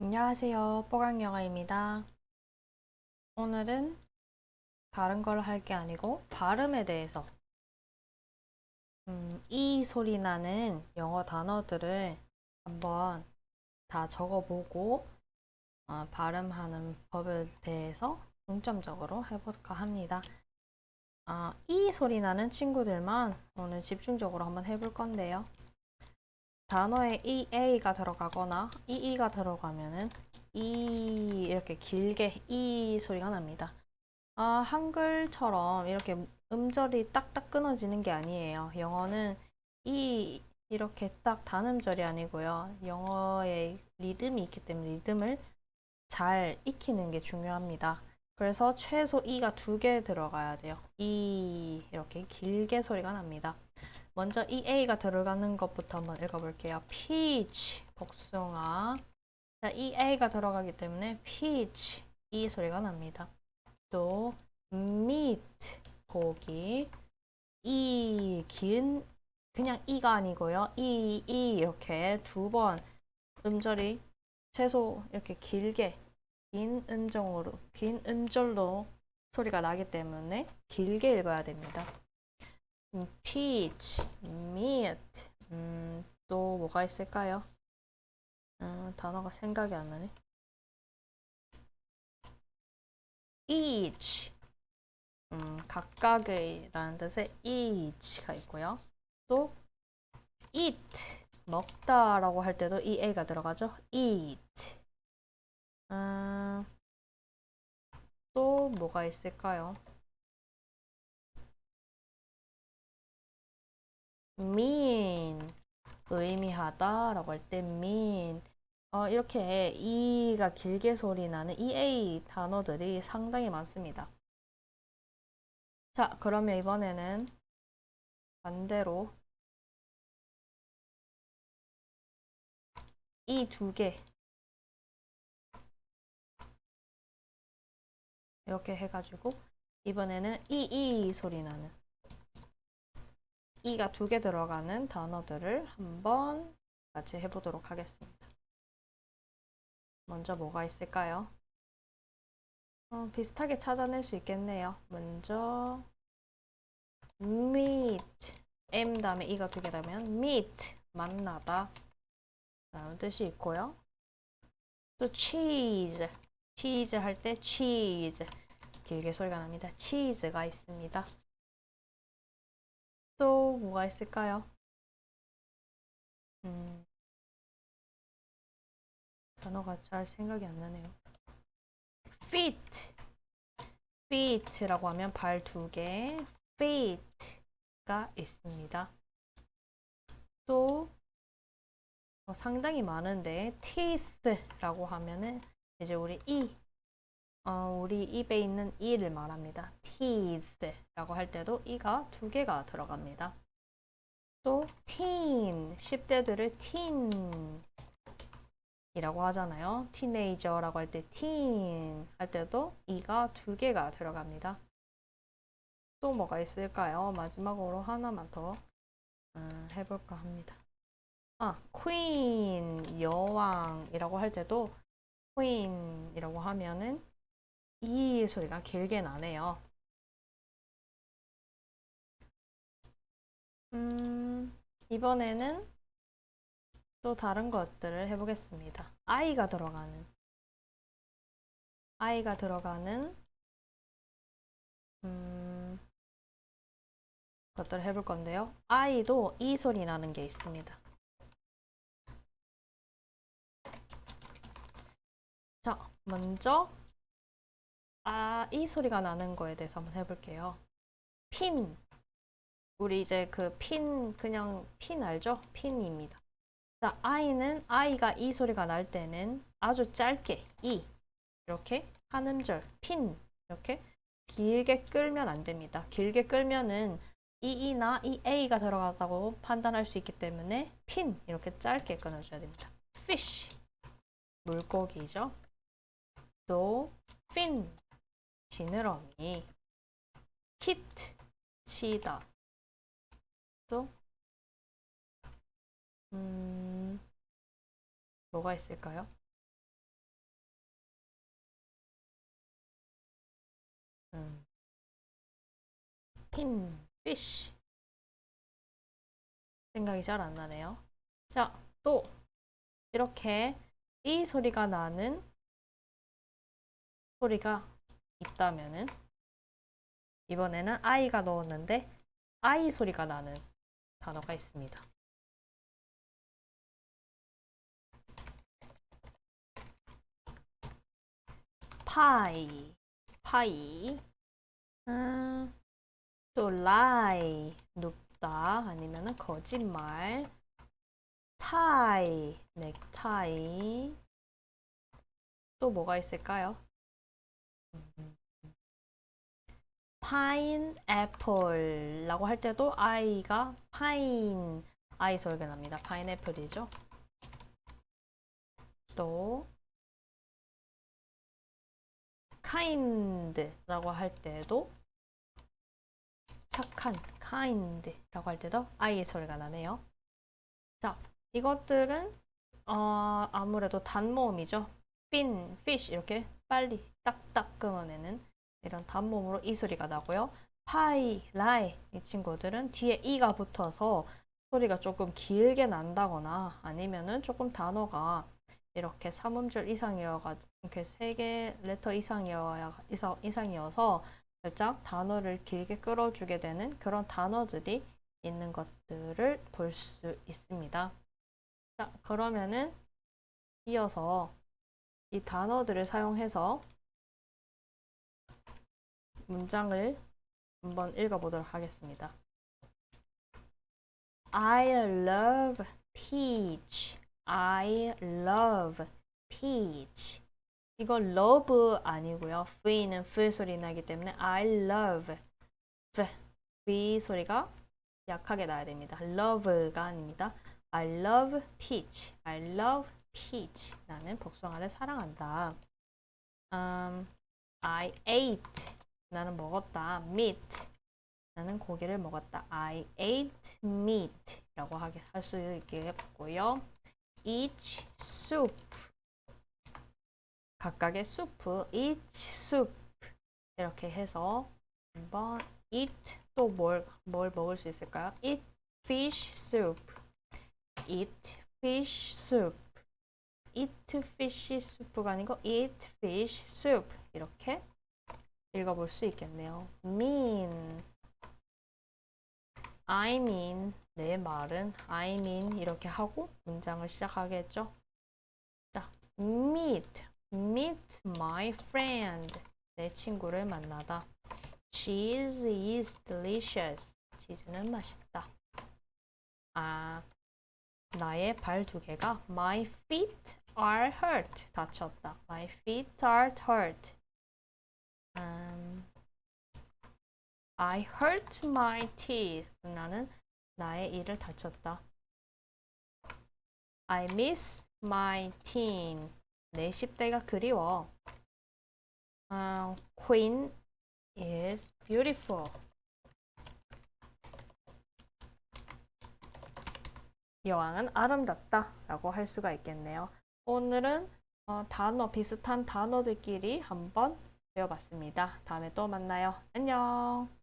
안녕하세요. 뽀강영아입니다. 오늘은 다른 걸 할 게 아니고 발음에 대해서 음, 이 소리 나는 영어 단어들을 한번 다 적어보고 어, 발음하는 법에 대해서 중점적으로 해볼까 합니다. 아, 이 소리 나는 친구들만 오늘 집중적으로 한번 해볼 건데요. 단어에 EA가 들어가거나 EE가 들어가면은 이 이렇게 길게 이 소리가 납니다. 아, 한글처럼 이렇게 음절이 딱딱 끊어지는 게 아니에요. 영어는 이 이렇게 딱 단음절이 아니고요. 영어의 리듬이 있기 때문에 리듬을 잘 익히는 게 중요합니다. 그래서 최소 이가 두 개 들어가야 돼요. 이 이렇게 길게 소리가 납니다. 먼저 이 A가 들어가는 것부터 한번 읽어볼게요. peach, 복숭아. 자, 이 A가 들어가기 때문에 peach, 이 소리가 납니다. 또 meat, 고기. 이, 긴, 그냥 이가 아니고요. 이, 이 이렇게 두 번 음절이 최소 이렇게 길게 긴 음정으로, 긴 음절로 소리가 나기 때문에 길게 읽어야 됩니다. 음, peach, meat, 음, 또 뭐가 있을까요? 음, 단어가 생각이 안 나네. each, 음, 각각의라는 뜻의 each가 있고요. 또 eat, 먹다라고 할 때도 ea가 들어가죠. eat. 음, 또 뭐가 있을까요? Mean 의미하다라고 할 때 mean. 어, 이렇게 e가 길게 소리 나는 ea 단어들이 상당히 많습니다. 자, 그러면 이번에는 반대로 이 두 개. 이렇게 해가지고 이번에는 이이 소리 나는 이가 두 개 들어가는 단어들을 한번 같이 해보도록 하겠습니다. 먼저 뭐가 있을까요? 어, 비슷하게 찾아낼 수 있겠네요. 먼저 meet m 다음에 이가 두개 되면 meet 만나다 라는 뜻이 있고요. 또 cheese cheese 할 때 cheese 길게 소리가 납니다. cheese가 있습니다. 또 뭐가 있을까요? 음, 단어가 잘 생각이 안 나네요. feet, feet라고 하면 발 두 개, feet가 있습니다. 또 어, 상당히 많은데 teeth라고 하면은 이제 우리 이, 어, 우리 입에 있는 이를 말합니다. Teeth라고 할 때도 이가 두 개가 들어갑니다. 또 teen, 10대들을 teen 이라고 하잖아요. 티네이저라고 할 때 teen 할 때도 이가 두 개가 들어갑니다. 또 뭐가 있을까요? 마지막으로 하나만 더 음, 해볼까 합니다. 아, queen, 여왕이라고 할 때도 queen이라고 하면은 이 소리가 길게 나네요. 음, 이번에는 또 다른 것들을 해보겠습니다. i가 들어가는 i가 들어가는 음, 것들을 해볼 건데요. i도 이 소리 나는 게 있습니다. 자, 먼저 아, 이 소리가 나는 거에 대해서 한번 해볼게요. 핀. 우리 이제 그 핀, 그냥 핀 알죠? 핀입니다. 자, I는 I가 이 소리가 날 때는 아주 짧게 이 이렇게 한 음절 핀 이렇게 길게 끌면 안 됩니다. 길게 끌면은 이 이나 이 A가 들어갔다고 판단할 수 있기 때문에 핀 이렇게 짧게 끊어줘야 됩니다. fish 물고기죠. 또 fin 지느러미 hit 치다 또 음, 뭐가 있을까요? 음, 핀, 피쉬 생각이 잘 안 나네요. 자, 또 이렇게 이 소리가 나는 소리가 있다면은 이번에는 아이가 넣었는데 아이 소리가 나는 단어가 있습니다. 파이, 파이. 음, 또 lie, 눕다 아니면 은 거짓말. 타이, 넥타이. 또 뭐가 있을까요? 파인애플라고 할 때도 아이가 파인 아이 소리가 납니다. 파인애플이죠. 또 kind라고 할 때도 착한 kind라고 할 때도 아이의 소리가 나네요. 자, 이것들은 어, 아무래도 단모음이죠. fin, fish 이렇게 빨리 딱딱 끊어내는 이런 단모음으로 이 소리가 나고요. 파이, 라이 이 친구들은 뒤에 이가 붙어서 소리가 조금 길게 난다거나 아니면은 조금 단어가 이렇게 3음절 이상이어가지고 이렇게 세개 레터 이상이어야 이상, 이상이어서 살짝 단어를 길게 끌어주게 되는 그런 단어들이 있는 것들을 볼 수 있습니다. 자, 그러면은 이어서 이 단어들을 사용해서 문장을 한번 읽어보도록 하겠습니다. I love peach. I love peach. 이거 love 아니고요. V는 V 소리 나기 때문에 I love V, V 소리가 약하게 나야 됩니다. love가 아닙니다. I love peach. I love peach. 나는 복숭아를 사랑한다. Um, I ate. 나는 먹었다. meat. 나는 고기를 먹었다. I ate meat. 라고 할수 있게 했고요. each soup. 각각의 수프, each soup. 이렇게 해서 한번 eat 또 뭘, 뭘 먹을 수 있을까요? eat fish soup. eat fish soup. eat fish soup가 아니고 eat fish soup. 이렇게 읽어볼 수 있겠네요. mean. I mean. 내 말은 I mean 이렇게 하고 문장을 시작하겠죠. 자, meet. meet my friend. 내 친구를 만나다. Cheese is delicious. 치즈는 맛있다. 아, 나의 발 두 개가 my feet are hurt. 다쳤다. My feet are hurt. I hurt my teeth. 나는 나의 이를 다쳤다. I miss my teen. 내 10대가 그리워. 아, Queen is beautiful. 여왕은 아름답다 라고 할 수가 있겠네요. 오늘은 어, 단어, 비슷한 단어들끼리 한번 배워봤습니다. 다음에 또 만나요. 안녕!